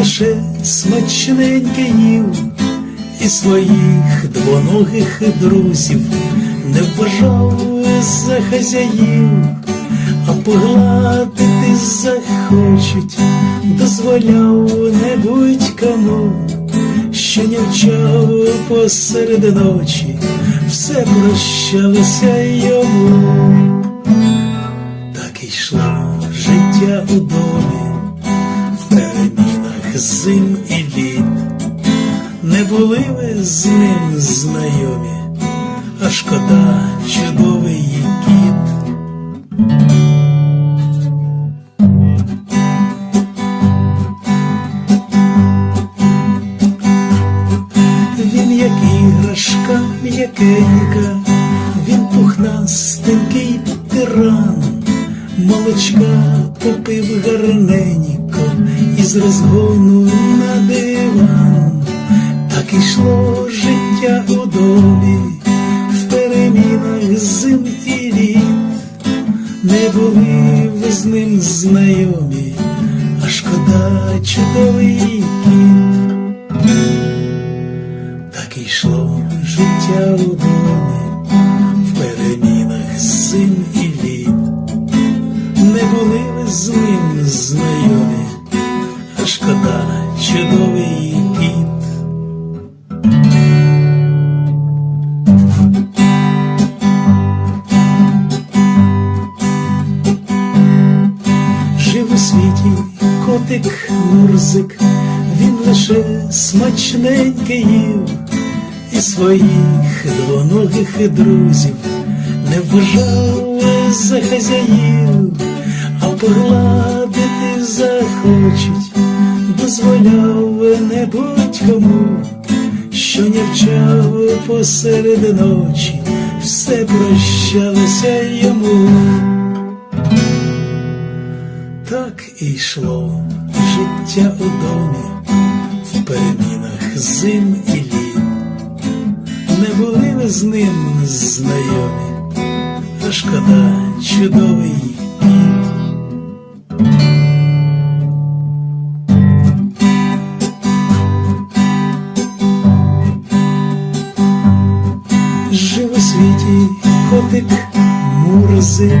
лише смачненьке їв і своїх двоногих друзів не вважав за хазяїв, а погладити захочуть, дозволяв не будь-кому, що нявчав посеред ночі, все прощалося йому. Так і йшло життя у домі, зим і літ. Не були ви з ним знайомі, а шкода чудовий кіт. Він як іграшка м'якенька, він пухнастенький тиран, молочка попив гарненько з розгону на диван. Так ішло життя у домі, в перемінах зим і літ. Не були ви з ним знайомі, а шкода чудовий кіт. Так і йшло життя у домі, в перемінах зим і літ. Не були ви з ним знайомі, шкода чудовий кіт. Жив у світі котик Мурзик, він лише смачненьке їв, і своїх двоногих друзів не вважав за хазяїв, а погладити захочуть, дозволяв не будь-кому, що нявчав посеред ночі, все прощалося йому. Так і йшло життя у домі, в перемінах зим і літ. Не були ви з ним знайомі, а шкода чудовий кіт. Жив світі котик Мурзик,